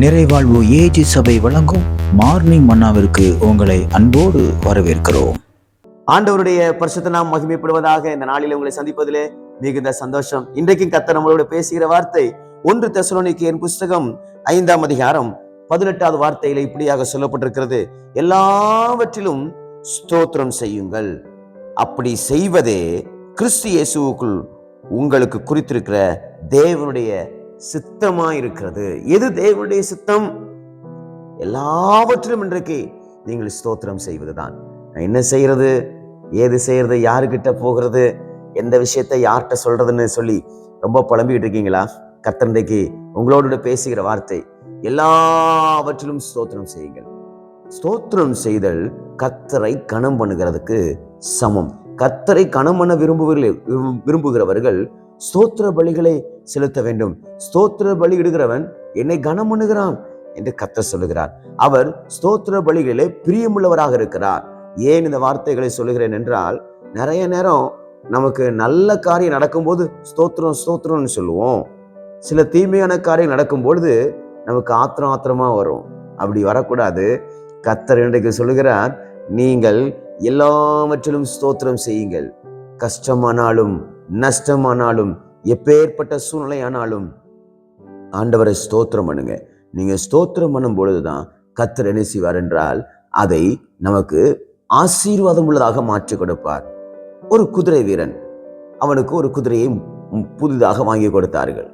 நிறைவாழ்வு AG சபை வழங்கும் morning மன்னாவிற்கு உங்களை அன்போடு வரவேற்கிறோம். ஆண்டவருடைய பரிசுத்த நாம் மகிமைப்படுவதாக இந்த நாளில் உங்களை சந்திப்பதிலே மிகுந்த சந்தோஷம். இன்றைக்கும் கத்த நம்மளோட பேசுகிற வார்த்தை ஒன்று தெசலோனிக்கேயர் புஸ்தகம் ஐந்தாம் அதிகாரம் பதினெட்டாவது வார்த்தையில இப்படியாக சொல்லப்பட்டிருக்கிறது. எல்லாவற்றிலும் ஸ்தோத்திரம் செய்யுங்கள். அப்படி செய்வதே கிறிஸ்து இயேசுவுக்குள் உங்களுக்கு குறித்திருக்கிற தேவனுடைய சித்தமா இருக்கிறது எது தேவனுடைய சித்தம்? எல்லாவற்றிலும் இன்றைக்கு நீங்கள் ஸ்தோத்திரம் செய்வதுதான். நான் என்ன செய்யறது? ஏது செய்யறது? யாருக்கிட்ட போகிறது? எந்த விஷயத்தை யார்கிட்ட சொல்றதுன்னு சொல்லி ரொம்ப புலம்பிக்கிட்டு இருக்கீங்களா கத்தந்தைக்கு உங்களோட பேசுகிற வார்த்தை. எல்லாவற்றிலும் ஸ்தோத்திரம் செய்யுங்கள். ஸ்தோத்திரம் செய்தல் கத்தரை கணம் பண்ணுகிறதுக்கு சமம். கத்தரை கணம் பண்ண விரும்புகிற விரும்புகிறவர்கள் ஸ்தோத்திர பலிகளை செலுத்த வேண்டும். ஸ்தோத்திர பலி இடுகிறவன் என்னை கனம் பண்ணுகிறான் என்று கத்தர் சொல்லுகிறார். அவர் ஸ்தோத்திர பலிகளிலே பிரியமுள்ளவராக இருக்கிறார். ஏன் இந்த வார்த்தைகளை சொல்லுகிறேன் என்றால் நிறைய நேரம் நமக்கு நல்ல காரியம் நடக்கும்போது ஸ்தோத்திரம் ஸ்தோத்திரம்னு சொல்லுவோம். சில தீமையான காரியம் நடக்கும்பொழுது நமக்கு ஆத்திரம் ஆத்திரமா வரும். அப்படி வரக்கூடாது. கத்தர் இன்றைக்கு சொல்லுகிறார் நீங்கள் எல்லாவற்றிலும் ஸ்தோத்திரம் செய்யுங்கள். கஷ்டமானாலும் நஷ்டமானாலும் எப்பேற்பட்ட சூழ்நிலையானாலும் ஆண்டவரை ஸ்தோத்திரம் பண்ணுங்க. நீங்க ஸ்தோத்திரம் பண்ணும் பொழுதுதான் கத்தர் என்ன செய்வார் என்றால் அதை நமக்கு ஆசீர்வாதம் உள்ளதாக மாற்றி கொடுப்பார். ஒரு குதிரை வீரன் அவனுக்கு ஒரு குதிரையை புதிதாக வாங்கி கொடுத்தார்கள்.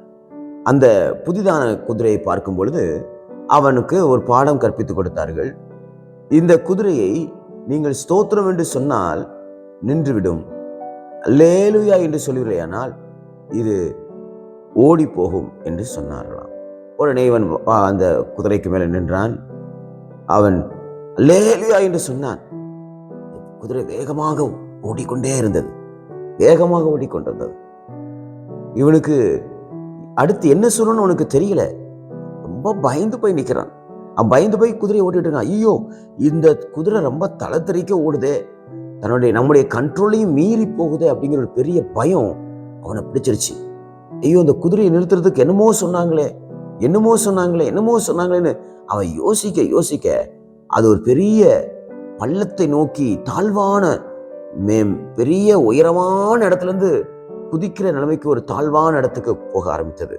அந்த புதிதான குதிரையை பார்க்கும் பொழுது அவனுக்கு ஒரு பாடம் கற்பித்து கொடுத்தார்கள். இந்த குதிரையை நீங்கள் ஸ்தோத்திரம் என்று சொன்னால் நின்றுவிடும். லேலுயா என்று சொல்லுகிறேனால் இது ஓடி போகும் என்று சொன்னார்களாம். உடனே இவன் அந்த குதிரைக்கு மேலே நின்றான். அவன் லேலுயா என்று சொன்னான். குதிரை வேகமாக ஓடிக்கொண்டே இருந்தது. வேகமாக ஓடிக்கொண்டிருந்தது இவனுக்கு அடுத்து என்ன சொல்லணும்னு உனக்கு தெரியல. ரொம்ப பயந்து போய் நிற்கிறான் அவன் பயந்து போய் குதிரையை ஓட்டிட்டு இருக்கான். ஐயோ இந்த குதிரை ரொம்ப தளத்தறிக்க ஓடுதே. தன்னுடைய நம்முடைய கண்ட்ரோலையும் மீறி போகுதே அப்படிங்கிற ஒரு பெரிய பயம் அவனை பிடிச்சிருச்சு. ஐயோ இந்த குதிரையை நிறுத்துறதுக்கு என்னமோ சொன்னாங்களே என்னமோ சொன்னாங்களே என்னமோ சொன்னாங்களேன்னு அவன் யோசிக்க யோசிக்க அது ஒரு பெரிய பள்ளத்தை நோக்கி தாழ்வான மே பெரிய உயரமான இடத்துலேருந்து குதிக்கிற நிலைமைக்கு ஒரு தாழ்வான இடத்துக்கு போக ஆரம்பித்தது.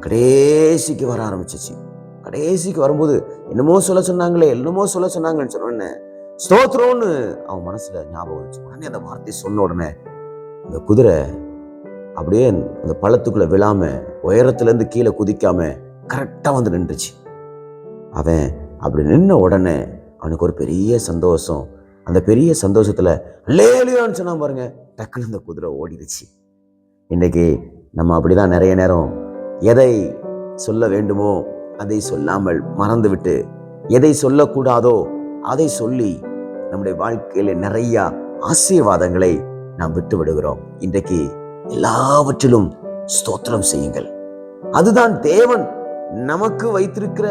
கடைசிக்கு வர ஆரம்பிச்சிச்சு. கடைசிக்கு வரும்போது என்னமோ சொல்ல சொன்னாங்களே என்னமோ சொல்ல சொன்னாங்கன்னு சொன்னோன்னே ஸ்தோத்திரம்னு அவன் மனசுல ஞாபகம் வச்சு உடனே அந்த வார்த்தை சொன்ன உடனே இந்த குதிரை அப்படியே அந்த பள்ளத்துக்குள்ள விழாம உயரத்துலேருந்து கீழே குதிக்காம கரெக்டாக வந்து நின்றுச்சு. அவன் அப்படி நின்ன உடனே அவனுக்கு ஒரு பெரிய சந்தோஷம். அந்த பெரிய சந்தோஷத்தில் லேலியோன்னு சொன்னா பாருங்க டக்குன்னு அந்த குதிரை ஓடிடுச்சு. இன்னைக்கு நம்ம அப்படிதான் நிறைய நேரம் எதை சொல்ல வேண்டுமோ அதை சொல்லாமல் மறந்துவிட்டு எதை சொல்லக்கூடாதோ அதை சொல்லி நம்முடைய வாழ்க்கையில நிறைய ஆசீர்வாதங்களை நாம் விட்டு விடுகிறோம் இன்றைக்கு எல்லாவற்றிலும் ஸ்தோத்திரம் செய்யுங்கள். அதுதான் தேவன் நமக்கு வைத்திருக்கிற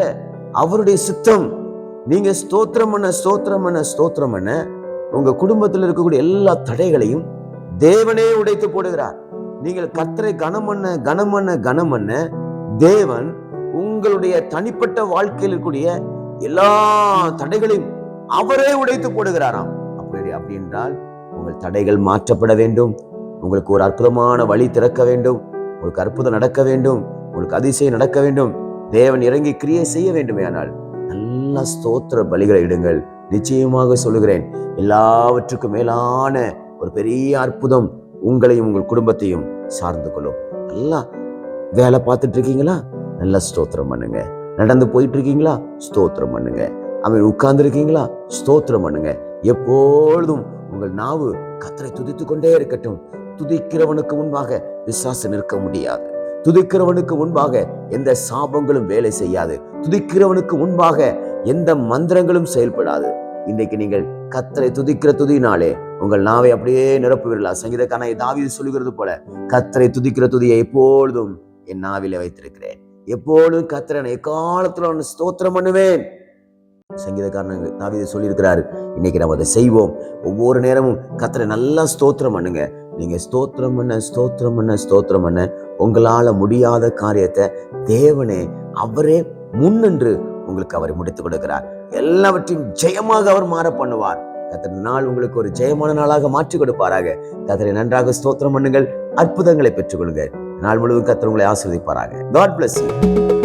அவருடைய சித்தம். நீங்க ஸ்தோத்திரம் பண்ண ஸ்தோத்திரம் பண்ண ஸ்தோத்திரம் பண்ண உங்க குடும்பத்தில் இருக்கக்கூடிய எல்லா தடைகளையும் தேவனே உடைத்து போடுகிறார். நீங்கள் கத்தரை கனம் பண்ண கனம் பண்ண கனம் பண்ண தேவன் உங்களுடைய தனிப்பட்ட வாழ்க்கையில் இருக்கக்கூடிய எல்லா தடைகளையும் அவரே உடைத்து போடுகிறாராம். அப்படி அப்படி என்றால் உங்கள் தடைகள் மாற்றப்பட வேண்டும். உங்களுக்கு ஒரு அற்புதமான வழி திறக்க வேண்டும். உங்களுக்கு அற்புதம் நடக்க வேண்டும். உங்களுக்கு அதிசயம் நடக்க வேண்டும். தேவன் இறங்கி கிரியை செய்ய வேண்டுமே ஆனால் நல்ல ஸ்தோத்திர பலிகளை இடுங்கள். நிச்சயமாக சொல்லுகிறேன் எல்லாவற்றுக்கும் மேலான ஒரு பெரிய அற்புதம் உங்களையும் உங்கள் குடும்பத்தையும் சார்ந்து கொள்ளும். நல்லா வேலை பார்த்துட்டு இருக்கீங்களா? நல்லா ஸ்தோத்திரம் பண்ணுங்க. நடந்து போயிட்டு இருக்கீங்களா? ஸ்தோத்திரம் பண்ணுங்க. அவன் உட்கார்ந்து இருக்கீங்களா ஸ்தோத்திரம் பண்ணுங்க. எப்பொழுதும் உங்கள் நாவு கத்தரை துதித்து கொண்டே இருக்கட்டும். துதிக்கிறவனுக்கு முன்பாக விசுவாசம் நிற்க முடியாது. துதிக்கிறவனுக்கு முன்பாக எந்த சாபங்களும் வேலை செய்யாது. துதிக்கிறவனுக்கு முன்பாக எந்த மந்திரங்களும் செயல்படாது. இன்றைக்கு நீங்கள் கத்தரை துதிக்கிற துதினாலே உங்கள் நாவை அப்படியே நிரப்புவீர்களா? சங்கீதக்கான தாவி சொல்லுகிறது போல கத்தரை துதிக்கிற துதியை எப்பொழுதும் என் நாவில வைத்திருக்கிறேன். எப்பொழுதும் கத்திரனை எக்காலத்துல ஒன்று ஸ்தோத்திரம் பண்ணுவேன். சங்கீதக்காரன் தாவித சொல்லியிருக்கிறாரு. இன்னைக்கு நம்ம அதை செய்வோம். ஒவ்வொரு நேரமும் கத்தரை நல்லா ஸ்தோத்திரம் பண்ணுங்க. நீங்க ஸ்தோத்திரம் பண்ண ஸ்தோத்திரம் பண்ண ஸ்தோத்திரம் பண்ண. உங்களால முடியாத காரியத்தை தேவனே அவரே முன்னின்று உங்களுக்கு அவர் முடித்துக் கொடுக்கிறார். எல்லாவற்றையும் ஜெயமாக அவர் மாற பண்ணுவார். கத்தனை நாள் உங்களுக்கு ஒரு ஜெயமான நாளாக மாற்றி கொடுப்பாராக. கத்தரை நன்றாக ஸ்தோத்திரம் பண்ணுங்கள். அற்புதங்களை பெற்றுக்கொள்ளுங்க நாள் முழுவதும் கத்தர் உங்களை ஆசீர்வதிப்பாராக. God bless you